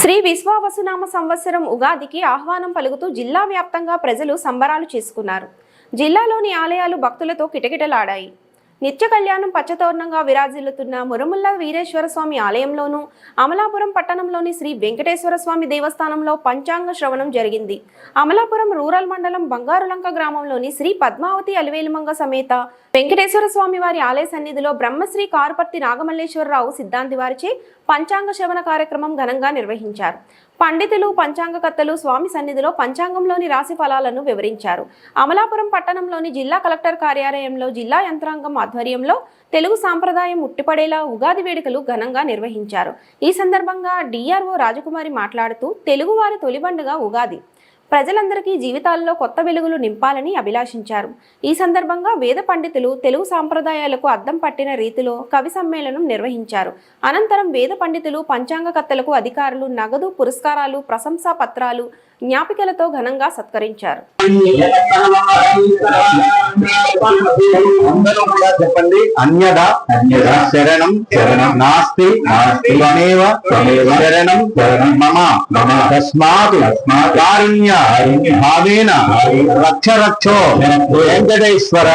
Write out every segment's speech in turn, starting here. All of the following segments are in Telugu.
శ్రీ విశ్వావసునామ సంవత్సరం ఉగాదికి ఆహ్వానం పలుకుతూ జిల్లా వ్యాప్తంగా ప్రజలు సంబరాలు చేసుకున్నారు. జిల్లాలోని ఆలయాలు భక్తులతో కిటకిటలాడాయి. నిత్య కళ్యాణం పచ్చతోరణంగా విరాజిల్లుతున్న మురముల్ల వీరేశ్వర స్వామి ఆలయంలోనూ అమలాపురం పట్టణంలోని శ్రీ వెంకటేశ్వర స్వామి దేవస్థానంలో పంచాంగ శ్రవణం జరిగింది. అమలాపురం రూరల్ మండలం బంగారులంక గ్రామంలోని శ్రీ పద్మావతి అలివేలుమంగ సమేత వెంకటేశ్వర స్వామి వారి ఆలయ సన్నిధిలో బ్రహ్మశ్రీ కారుపర్తి నాగమల్లేశ్వరరావు సిద్ధాంతి వారిచే పంచాంగ శ్రవణ కార్యక్రమం ఘనంగా నిర్వహించారు. పండితులు పంచాంగకర్తలు స్వామి సన్నిధిలో పంచాంగంలోని రాశి ఫలాలను వివరించారు. అమలాపురం పట్టణంలోని జిల్లా కలెక్టర్ కార్యాలయంలో జిల్లా యంత్రాంగం ఆధ్వర్యంలో తెలుగు సాంప్రదాయం ఉట్టిపడేలా ఉగాది వేడుకలు ఘనంగా నిర్వహించారు. ఈ సందర్భంగా డిఆర్ఓ రాజకుమారి మాట్లాడుతూ తెలుగువారి తొలి పండుగ ఉగాది. ప్రజలందరికీ జీవితాల్లో కొత్త వెలుగులు నింపాలని అభిలాషించారు. ఈ సందర్భంగా వేద పండితులు తెలుగు సాంప్రదాయాలకు అద్దం పట్టిన రీతిలో కవి సమ్మేళనం నిర్వహించారు. అనంతరం వేద పండితులు పంచాంగకర్తలకు అధికారులు నగదు పురస్కారాలు ప్రశంసా పత్రాలు జ్ఞాపికలతో ఘనంగా సత్కరించారు. అందరూ కూడా చెప్పండి. అన్యద? అన్యద. శరణం శరణం. నాస్తి నాస్తి. త్వమేవ త్వమేవ. శరణం శరణం. మమ మమ. తస్మాత్ తస్మాత్ కారుణ్య భావేన రక్ష రక్షో వెంకటేశ్వర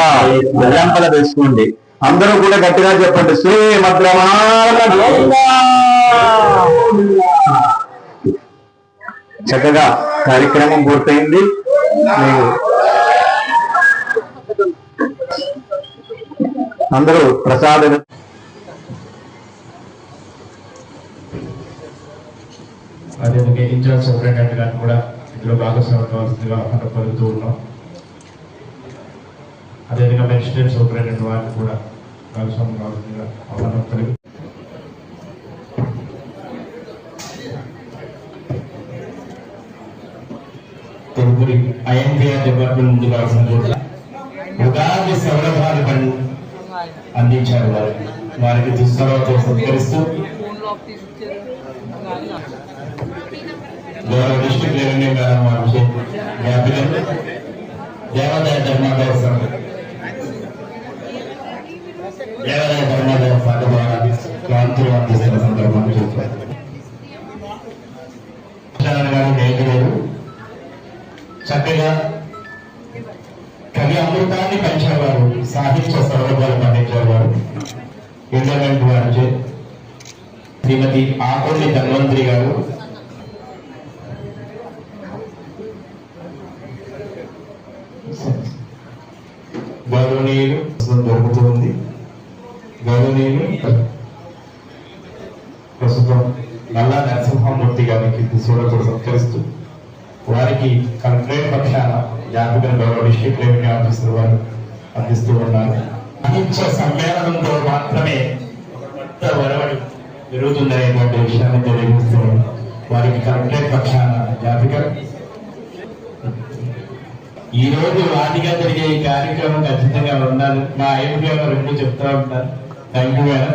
వెంపల వేసుకోండి అందరూ కూడా గట్టిగా చెప్పండి. శ్రీమద్రమాల చక్కగా కార్యక్రమం పూర్తయింది. మీరు అందరూ ప్రసాద. అదేవిధంగా ఇన్ఛార్జ్ సూపరింటెండెంట్ గారిని కూడా ఇందులో భాగస్వామ్యం కావాల్సిందిగా పొందుతూ ఉన్నాం. అదేవిధంగా మెజిస్ట్రేట్ సూపరింటెండెంట్ వారిని కూడా భాగస్వామ్యం కావాల్సిందిగా ఆహ్వానం పలుకు తదుపరి ఐఎన్పిఆర్ డిపార్ట్మెంట్ ముందు కావాల్సిన కూడా ఉగాది సౌరభాలు పని అందించారు వారికి వారికి దుస్తరాలతో సత్కరిస్తూ గౌరవ డిస్ట్రిక్ట్ రెవెన్యూ మేడం వారి జ్ఞాపికలు దేవాదాయ ధర్మాదాయ సంఘ దేవాదాయ ధర్మాదాయ సంఘ ద్వారా క్రాంతులు అందిస్తున్న సందర్భాన్ని చూస్తారు చక్కగా సాహిత్యాన్ని పెంచేవారు సాహిత్య సౌలభ్యాలు పండించేవారు. ఇంటర్నెట్ వారిచే శ్రీమతి ఆకొండి ధన్వంతరి గారు. గౌరవనీయులు దొరుకుతూ ఉంది. గౌరవనీయులు ప్రస్తుతం నల్లా నరసింహమూర్తి గారికి కూడా సత్కరిస్తూ వారికి కలెక్టరేట్ పక్షాన జ్ఞాపకం గౌరవ డిస్ట్రిక్ట్ రెవెన్యూ ఆఫీసర్ వారు అందిస్తూ ఉన్నారు. అహింస సమ్మేళనంతో మాత్రమే కొత్త వరవడి జరుగుతుందనేటువంటి విషయాన్ని తెలియజేస్తూ వారికి కలెక్టరేట్ పక్షాన జ్ఞాపిక. ఈ రోజు వాటిగా జరిగే ఈ కార్యక్రమం ఖచ్చితంగా ఉండాలి. మా ఐఎంపీ గారు ఎప్పుడు చెప్తా ఉంటారు. Thank you madam.